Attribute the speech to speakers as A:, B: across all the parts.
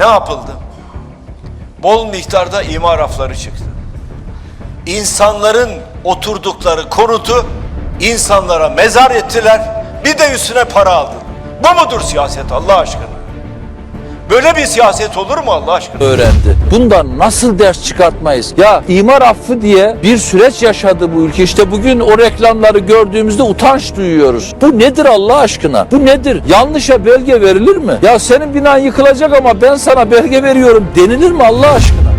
A: Ne yapıldı? Bol miktarda imar rafları çıktı. İnsanların oturdukları konutu insanlara mezar ettiler. Bir de üstüne para aldı. Bu mudur siyaset Allah aşkına? Böyle bir siyaset olur mu Allah aşkına?
B: öğrendi. Bundan nasıl ders çıkartmayız? Ya imar affı diye bir süreç yaşadı bu ülke. İşte bugün o reklamları gördüğümüzde utanç duyuyoruz. Bu nedir Allah aşkına? Bu nedir? Yanlışa belge verilir mi? Ya senin binan yıkılacak ama ben sana belge veriyorum denilir mi Allah aşkına?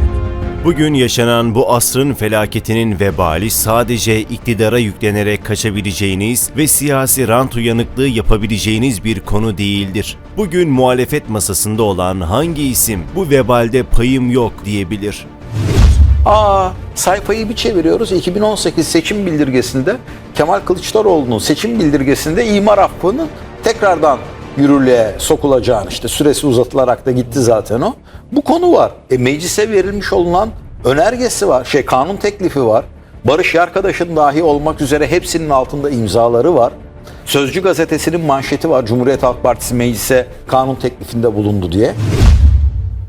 C: Bugün yaşanan bu asrın felaketinin vebali sadece iktidara yüklenerek kaçabileceğiniz ve siyasi rant uyanıklığı yapabileceğiniz bir konu değildir. Bugün muhalefet masasında olan hangi isim bu vebalde payım yok diyebilir?
D: Aa sayfayı bir çeviriyoruz. 2018 seçim bildirgesinde Kemal Kılıçdaroğlu'nun seçim bildirgesinde imar affının tekrardan yürürlüğe sokulacağını işte süresi uzatılarak da gitti zaten o. Bu konu var. E, meclise verilmiş olunan önergesi var. Şey kanun teklifi var. Barış Yarkadaş'ın dahi olmak üzere hepsinin altında imzaları var. Sözcü gazetesinin manşeti var. Cumhuriyet Halk Partisi meclise kanun teklifinde bulundu diye.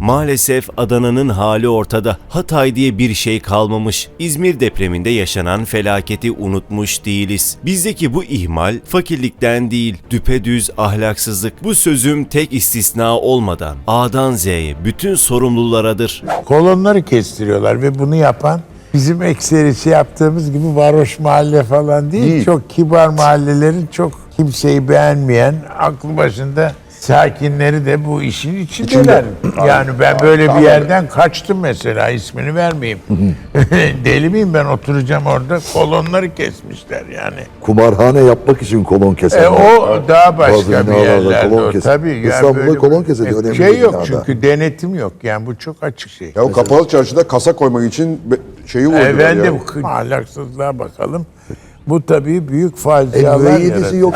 C: Maalesef Adana'nın hali ortada. Hatay diye bir şey kalmamış. İzmir depreminde yaşanan felaketi unutmuş değiliz. Bizdeki bu ihmal fakirlikten değil, düpedüz ahlaksızlık. Bu sözüm tek istisna olmadan A'dan Z'ye bütün sorumlularıdır.
E: kolonları kestiriyorlar ve bunu yapan bizim ekserisi yaptığımız gibi varoş mahalle falan değil. Çok kibar mahallelerin çok kimseyi beğenmeyen, aklı başında sakinleri de bu işin içindeler. Yani ben böyle bir yerden kaçtım mesela ismini vermeyeyim. Deli miyim ben oturacağım orada kolonları kesmişler yani.
F: Kumarhane yapmak için kolon kesenler.
E: E, o daha başka bir yerlerde.
F: kolon
E: o. Tabii. yani
F: İstanbul'da
E: böyle
F: kolon kesiliyor,
E: e,
F: önemli
E: Şey yok
F: binada.
E: çünkü denetim yok yani bu çok açık şey.
G: Ya o kapalı çarşıda kasa koymak için şeyi vurdular
E: Efendim
G: ya.
E: ahlaksızlığa bakalım. Bu tabii büyük
F: E,
E: facialar yaratıyor.
F: yok.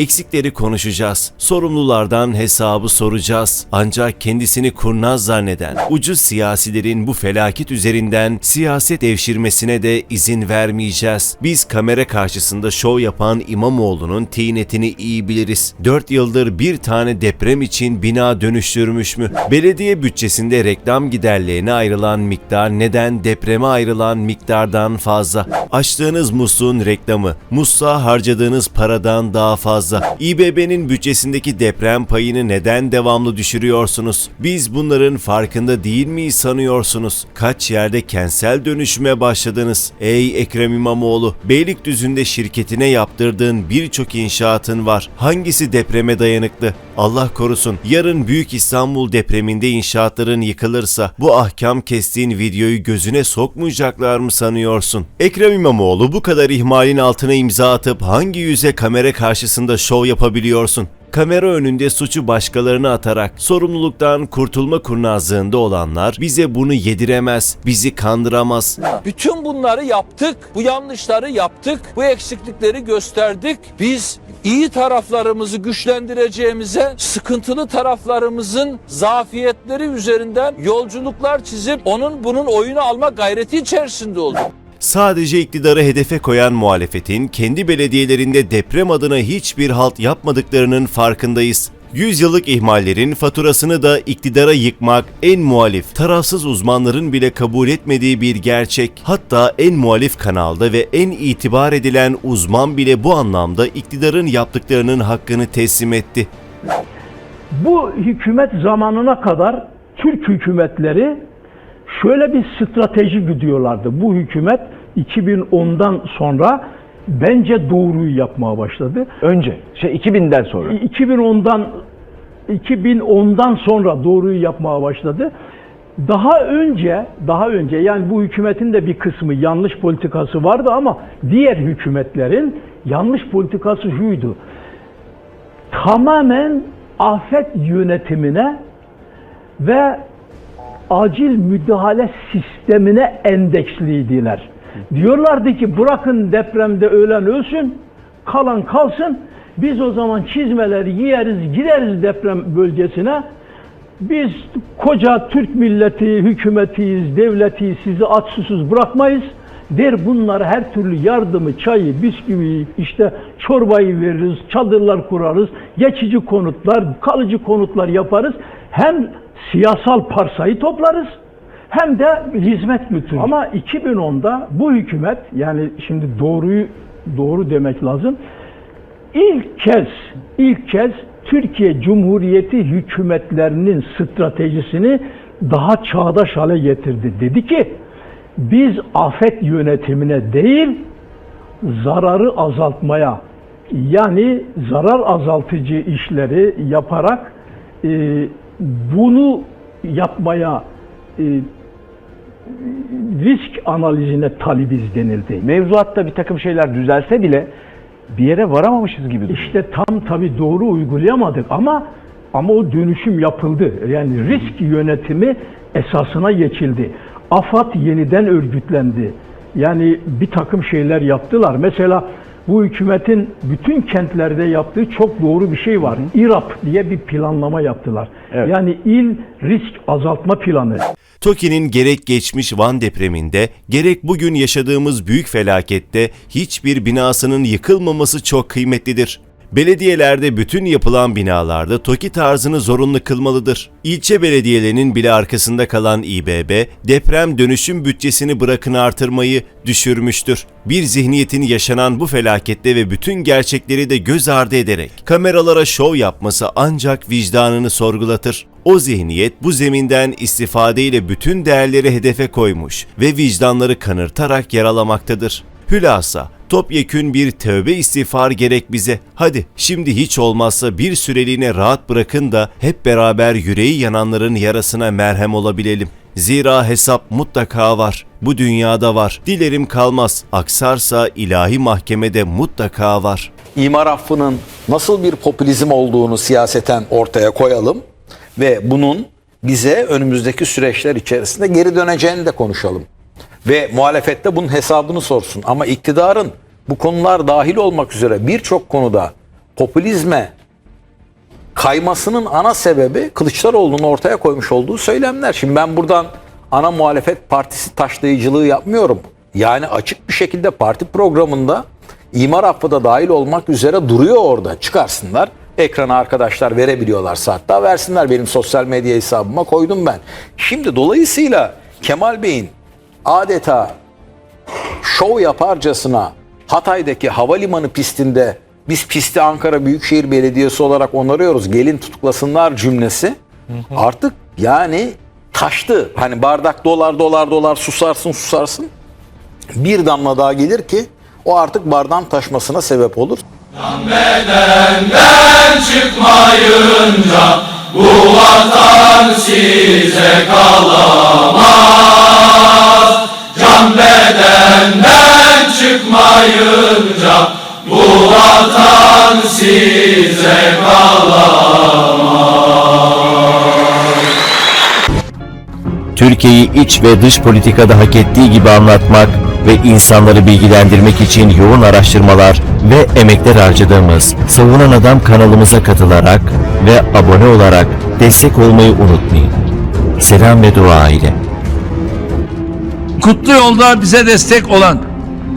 C: Eksikleri konuşacağız. Sorumlulardan hesabı soracağız. Ancak kendisini kurnaz zanneden ucuz siyasilerin bu felaket üzerinden siyaset devşirmesine de izin vermeyeceğiz. Biz kamera karşısında şov yapan İmamoğlu'nun tinetini iyi biliriz. 4 yıldır bir tane deprem için bina dönüştürmüş mü? Belediye bütçesinde reklam giderlerine ayrılan miktar neden depreme ayrılan miktardan fazla? Açtığınız musluğun reklamı, musluğa harcadığınız paradan daha fazla. İBB'nin bütçesindeki deprem payını neden devamlı düşürüyorsunuz? Biz bunların farkında değil miyiz sanıyorsunuz? Kaç yerde kentsel dönüşüme başladınız? Ey Ekrem İmamoğlu, Beylikdüzü'nde şirketine yaptırdığın birçok inşaatın var. Hangisi depreme dayanıklı? Allah korusun. Yarın Büyük İstanbul depreminde inşaatların yıkılırsa bu ahkam kestiğin videoyu gözüne sokmayacaklar mı sanıyorsun? Ekrem İmamoğlu bu kadar ihmalin altına imza atıp hangi yüze kamera karşısında şov yapabiliyorsun? Kamera önünde suçu başkalarına atarak sorumluluktan kurtulma kurnazlığında olanlar bize bunu yediremez, bizi kandıramaz.
B: Bütün bunları yaptık. Bu yanlışları yaptık. Bu eksiklikleri gösterdik. Biz iyi taraflarımızı güçlendireceğimize sıkıntılı taraflarımızın zafiyetleri üzerinden yolculuklar çizip onun bunun oyunu alma gayreti içerisinde olduk.
C: Sadece iktidarı hedefe koyan muhalefetin kendi belediyelerinde deprem adına hiçbir halt yapmadıklarının farkındayız. Yüzyıllık ihmallerin faturasını da iktidara yıkmak en muhalif, tarafsız uzmanların bile kabul etmediği bir gerçek. Hatta en muhalif kanalda ve en itibar edilen uzman bile bu anlamda iktidarın yaptıklarının hakkını teslim etti.
H: Bu hükümet zamanına kadar Türk hükümetleri şöyle bir strateji gidiyorlardı. Bu hükümet 2010'dan sonra bence doğruyu yapmaya başladı.
I: Önce, şey 2000'den sonra.
H: 2010'dan 2010'dan sonra doğruyu yapmaya başladı. Daha önce, daha önce yani bu hükümetin de bir kısmı yanlış politikası vardı ama diğer hükümetlerin yanlış politikası şuydu. Tamamen afet yönetimine ve acil müdahale sistemine endeksliydiler. Diyorlardı ki bırakın depremde ölen ölsün, kalan kalsın. Biz o zaman çizmeleri giyeriz, gideriz deprem bölgesine. Biz koca Türk milleti, hükümetiyiz, devletiyiz, sizi aç susuz bırakmayız. Der bunlara her türlü yardımı, çayı, bisküviyi, işte çorbayı veririz, çadırlar kurarız, geçici konutlar, kalıcı konutlar yaparız. Hem siyasal parsayı toplarız hem de hizmet müdürü. Ama 2010'da bu hükümet yani şimdi doğruyu doğru demek lazım. İlk kez ilk kez Türkiye Cumhuriyeti hükümetlerinin stratejisini daha çağdaş hale getirdi. Dedi ki biz afet yönetimine değil zararı azaltmaya yani zarar azaltıcı işleri yaparak e, bunu yapmaya e, risk analizine talibiz denildi.
I: Mevzuatta bir takım şeyler düzelse bile bir yere varamamışız gibi duruyor.
H: İşte tam tabi doğru uygulayamadık ama ama o dönüşüm yapıldı. Yani risk yönetimi esasına geçildi. AFAD yeniden örgütlendi. Yani bir takım şeyler yaptılar. Mesela bu hükümetin bütün kentlerde yaptığı çok doğru bir şey var. İRAP diye bir planlama yaptılar.
I: Evet.
H: Yani il risk azaltma planı.
C: TOKİ'nin gerek geçmiş Van depreminde gerek bugün yaşadığımız büyük felakette hiçbir binasının yıkılmaması çok kıymetlidir. Belediyelerde bütün yapılan binalarda TOKİ tarzını zorunlu kılmalıdır. İlçe belediyelerinin bile arkasında kalan İBB, deprem dönüşüm bütçesini bırakın artırmayı düşürmüştür. Bir zihniyetin yaşanan bu felakette ve bütün gerçekleri de göz ardı ederek kameralara şov yapması ancak vicdanını sorgulatır. O zihniyet bu zeminden istifadeyle bütün değerleri hedefe koymuş ve vicdanları kanırtarak yaralamaktadır. Hülasa, topyekün bir tövbe istiğfar gerek bize. Hadi şimdi hiç olmazsa bir süreliğine rahat bırakın da hep beraber yüreği yananların yarasına merhem olabilelim. Zira hesap mutlaka var. Bu dünyada var. Dilerim kalmaz. Aksarsa ilahi mahkemede mutlaka var.
D: İmar affının nasıl bir popülizm olduğunu siyaseten ortaya koyalım ve bunun bize önümüzdeki süreçler içerisinde geri döneceğini de konuşalım. Ve muhalefette bunun hesabını sorsun. Ama iktidarın bu konular dahil olmak üzere birçok konuda popülizme kaymasının ana sebebi Kılıçdaroğlu'nun ortaya koymuş olduğu söylemler. Şimdi ben buradan ana muhalefet partisi taşlayıcılığı yapmıyorum. Yani açık bir şekilde parti programında imar affı da dahil olmak üzere duruyor orada. Çıkarsınlar. Ekrana arkadaşlar verebiliyorlarsa hatta versinler. Benim sosyal medya hesabıma koydum ben. Şimdi dolayısıyla Kemal Bey'in adeta şov yaparcasına Hatay'daki havalimanı pistinde biz pisti Ankara Büyükşehir Belediyesi olarak onarıyoruz. Gelin tutuklasınlar cümlesi. Artık yani taştı. Hani bardak dolar dolar dolar susarsın susarsın. Bir damla daha gelir ki o artık bardağın taşmasına sebep olur.
C: Türkiye'yi iç ve dış politikada hak ettiği gibi anlatmak ve insanları bilgilendirmek için yoğun araştırmalar ve emekler harcadığımız Savunan Adam kanalımıza katılarak ve abone olarak destek olmayı unutmayın. Selam ve dua ile.
B: Kutlu yolda bize destek olan,